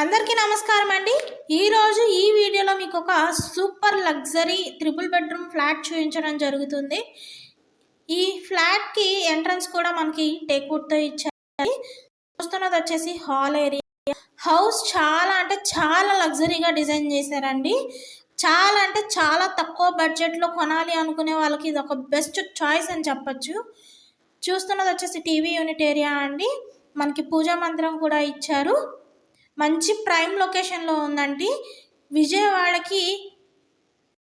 అందరికీ నమస్కారం అండి. ఈరోజు ఈ వీడియోలో మీకు ఒక super luxury triple bedroom flat చూపించడం జరుగుతుంది. ఈ ఫ్లాట్కి ఎంట్రన్స్ కూడా మనకి టేక్వుడ్తో ఇచ్చారు. చూస్తున్నది వచ్చేసి హాల్ ఏరియా. హౌస్ చాలా అంటే చాలా లగ్జరీగా డిజైన్ చేశారండి. చాలా అంటే చాలా తక్కువ బడ్జెట్లో కొనాలి అనుకునే వాళ్ళకి ఇది ఒక బెస్ట్ చాయిస్ అని చెప్పచ్చు. చూస్తున్నది వచ్చేసి టీవీ యూనిట్ ఏరియా అండి. మనకి పూజా మందిరం కూడా ఇచ్చారు. మంచి ప్రైమ్ లొకేషన్లో ఉందండి విజయవాడకి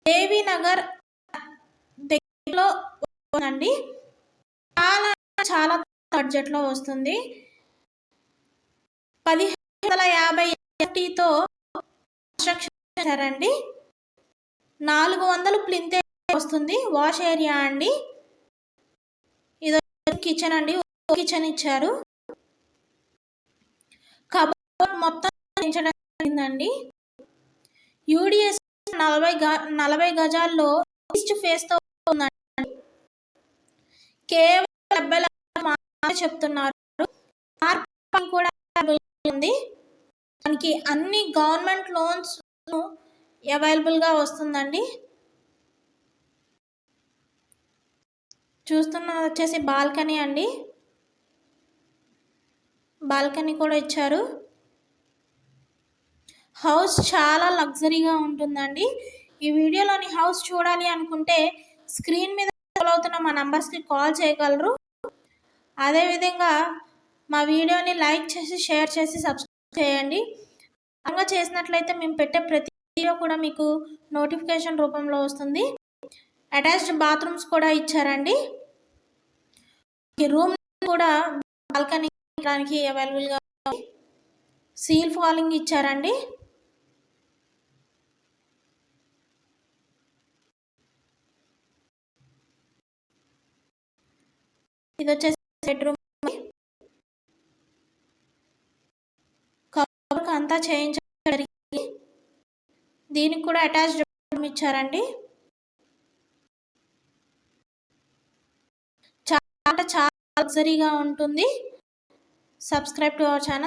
దేవి నగర్ దగ్గరలో ఉందండి. చాలా చాలా బడ్జెట్లో వస్తుంది. పదిహేను వందల యాభై ఎఫ్టీతో కన్స్ట్రక్షన్ చేశారండి. నాలుగు వందలు ప్లింతే వస్తుంది. వాష్ ఏరియా అండి. ఇది కిచెన్ అండి. కిచెన్ ఇచ్చారు. మొత్తం పెంచడం జరిగిందండి. యూడిఎస్ నలభై గ నలభై గజాల్లో ఈస్ట్ ఫేస్తో ఉందండి. కేవలం డెబ్బై లక్షలు చెప్తున్నారు. పార్కింగ్ కూడా ఉంది. మనకి అన్ని గవర్నమెంట్ లోన్స్ అవైలబుల్గా వస్తుందండి. చూస్తున్నది వచ్చేసి బాల్కనీ అండి. బాల్కనీ కూడా ఇచ్చారు. హౌస్ చాలా లగ్జరీగా ఉంటుందండి. ఈ వీడియోలోని హౌస్ చూడాలి అనుకుంటే స్క్రీన్ మీద అవుతున్న మా నంబర్స్కి కాల్ చేయగలరు. అదేవిధంగా మా వీడియోని లైక్ చేసి షేర్ చేసి సబ్స్క్రైబ్ చేయండి. అలా చేసినట్లయితే మేము పెట్టే ప్రతి వీడియో కూడా మీకు నోటిఫికేషన్ రూపంలో వస్తుంది. అటాచ్డ్ బాత్రూమ్స్ కూడా ఇచ్చారండి. ఈ రూమ్ కూడా బాల్కనీ దానికి అవైలబుల్గా సీల్ ఫాలింగ్ ఇచ్చారండి. ఇది వచ్చేసి బెడ్రూమ్ కవర్కి అంతా చేయించడం జరిగింది. దీనికి కూడా అటాచ్డ్ బెడ్రూమ్ ఇచ్చారండి. చాలా చాలా లగ్జరీగా ఉంటుంది. Subscribe to our channel